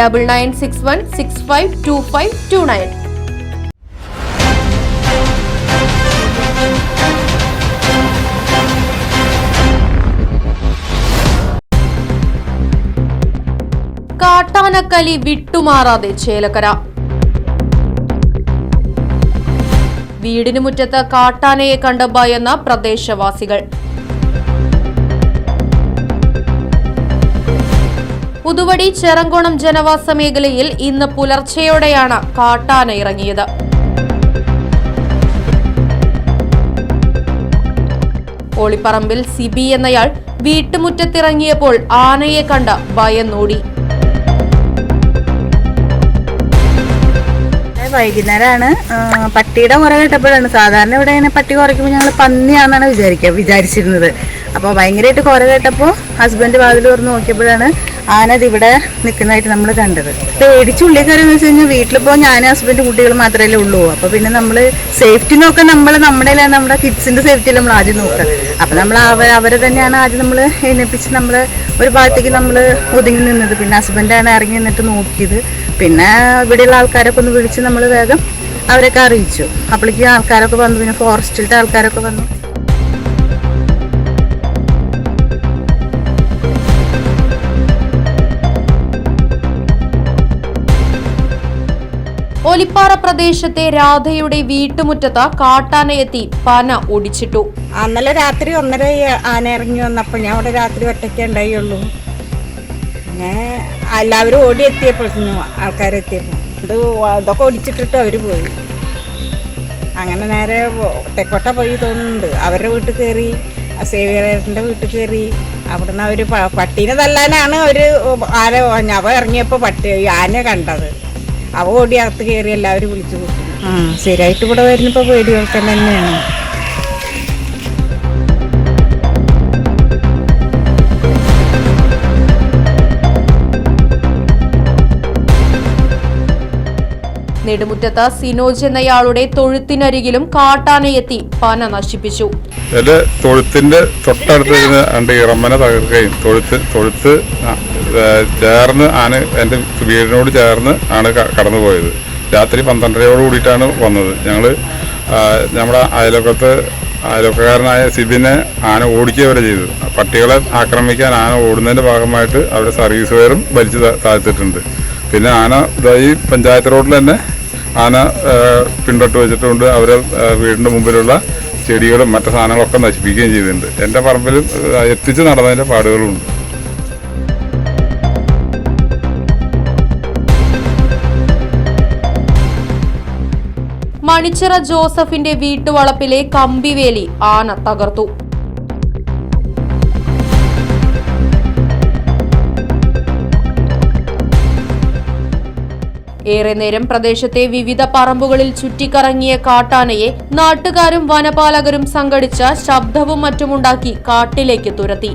double nine six one six five two five two nine കാട്ടാനക്കലി വിട്ടുമാറാതെ ചേലക്കര. വീടിനു മുറ്റത്ത് കാട്ടാനയെ കണ്ട് ഭയന്ന പ്രദേശവാസികൾ. പുതുവടി ചെറങ്കോണം ജനവാസ മേഖലയിൽ ഇന്ന് പുലർച്ചെയോടെയാണ് കാട്ടാന ഇറങ്ങിയത്. ഒളിപ്പറമ്പിൽ സിബി എന്നയാൾ വീട്ടുമുറ്റത്തിറങ്ങിയപ്പോൾ ആനയെ കണ്ട് ഭയന്നോടി. വൈകുന്നേരമാണ് പട്ടിയുടെ മുറ കേട്ടപ്പോഴാണ്. സാധാരണ ഇവിടെ ഇങ്ങനെ പട്ടി കുറയ്ക്കുമ്പോൾ ഞങ്ങൾ പന്നിയാണെന്നാണ് വിചാരിക്കുക വിചാരിച്ചിരുന്നത്. അപ്പോൾ ഭയങ്കരമായിട്ട് കുറ കേട്ടപ്പോൾ ഹസ്ബൻഡ് വാതിൽ തുറന്ന് നോക്കിയപ്പോഴാണ് ആന ഇവിടെ നിൽക്കുന്നതായിട്ട് നമ്മൾ കണ്ടത്. പേടിച്ച് ഉള്ളിൽ കയറിയെന്ന് വെച്ച് കഴിഞ്ഞാൽ വീട്ടിലിപ്പോൾ ഞാൻ ഹസ്ബൻഡ് കുട്ടികൾ മാത്രമേ ഉള്ളൂ. അപ്പോൾ പിന്നെ നമ്മൾ സേഫ്റ്റി നോക്കാൻ നമ്മൾ നമ്മുടെ നമ്മുടെ കിഡ്സിന്റെ സേഫ്റ്റി നമ്മൾ ആദ്യം നോക്കുക. അപ്പോൾ നമ്മൾ അവർ അവരെ തന്നെയാണ് ആദ്യം നമ്മൾ എഴുന്നേപ്പിച്ച് നമ്മൾ ഒരു ഭാഗത്തേക്ക് നമ്മൾ ഒതുങ്ങി നിന്നത്. പിന്നെ ഹസ്ബൻഡാണ് ഇറങ്ങി നിന്നിട്ട് നോക്കിയത്. പിന്നെ ഇവിടെയുള്ള ആൾക്കാരൊക്കെ ഒന്ന് വിളിച്ച് നമ്മൾ വേഗം അവരൊക്കെ അറിയിച്ചു. അപ്പോഴേക്കും ആൾക്കാരൊക്കെ വന്നു. പിന്നെ ഫോറസ്റ്റിലത്തെ ആൾക്കാരൊക്കെ വന്നു. ഒലിപ്പാറ പ്രദേശത്തെ രാധയുടെ വീട്ടുമുറ്റത്ത് കാട്ടാനയെത്തി പന ഓടിച്ചിട്ടു. അന്നലെ രാത്രി ഒന്നര ആന ഇറങ്ങി വന്നപ്പോൾ ഞാൻ അവിടെ രാത്രി ഒറ്റയ്ക്കേ ഉണ്ടായുള്ളൂ. എല്ലാവരും ഓടി എത്തിയപ്പോഴത്തേനും ആൾക്കാരെത്തിയപ്പോൾ ഇത് ഇതൊക്കെ ഒടിച്ചിട്ടിട്ട് അവർ പോയി. അങ്ങനെ നേരെ തെക്കോട്ട പോയി തോന്നുന്നുണ്ട്. അവരുടെ വീട്ടിൽ കയറി സേവിയറിന്റെ വീട്ടിൽ കയറി അവിടുന്ന് അവർ പട്ടീനെ തല്ലാനാണ് അവർ ആന അവ ഇറങ്ങിയപ്പോൾ പട്ടി ആന കണ്ടത്. അവ ഓടി അകത്ത് കയറി എല്ലാവരും വിളിച്ചു കൂട്ടി ആ സ്ഥിരമായിട്ട് ഇവിടെ വരുന്നപ്പോൾ പേടി കേൾക്കാൻ തന്നെയാണ്. നെടുമുറ്റത്ത് സിനോജ് എന്നയാളുടെ തൊഴുത്തിനരികിലും കാട്ടാനയെത്തി പന നശിപ്പിച്ചു. തൊഴുത്തിന്റെ തൊട്ടടുത്ത് രണ്ട് ഇറമ്മനെ തകർക്കുകയും തൊഴുത്ത് തൊഴുത്ത് ചേർന്ന് ആണ് എന്റെ വീടിനോട് ചേർന്ന് ആണ് കടന്നുപോയത്. രാത്രി പന്ത്രണ്ടരയോട് കൂടിയിട്ടാണ് വന്നത്. ഞങ്ങൾ നമ്മുടെ അയലൊക്കത്ത് അയൽവക്കക്കാരനായ സിബിനെ ആന ഓടിക്കുക വരെ ചെയ്തു പട്ടികളെ ആക്രമിക്കാൻ ആന ഓടുന്നതിന്റെ ഭാഗമായിട്ട് അവിടെ സർവീസ് വയറും വലിച്ചു താ- താഴ്ത്തിയിട്ടുണ്ട്. പിന്നെ ആന ഈ പഞ്ചായത്ത് റോഡിൽ തന്നെ ആന പിന്തൊട്ട് വെച്ചിട്ടുണ്ട്. അവരെ വീടിന്റെ മുമ്പിലുള്ള ചെടികളും മറ്റു സാധനങ്ങളൊക്കെ നശിപ്പിക്കുകയും ചെയ്തിട്ടുണ്ട് എന്റെ പറമ്പിൽ ആ, എത്തിച്ച് നടന്നതിന്റെ പാടുകളുണ്ട്. മണിച്ചിറ ജോസഫിന്റെ വീട്ടുവളപ്പിലെ കമ്പിവേലി ആന തകർത്തു. ഏറെ നേരം പ്രദേശത്തെ വിവിധ പറമ്പുകളിൽ ചുറ്റിക്കറങ്ങിയ കാട്ടാനയെ നാട്ടുകാരും വനപാലകരും സംഘടിച്ച ശബ്ദവും മറ്റുമുണ്ടാക്കി കാട്ടിലേക്ക് തുരത്തി.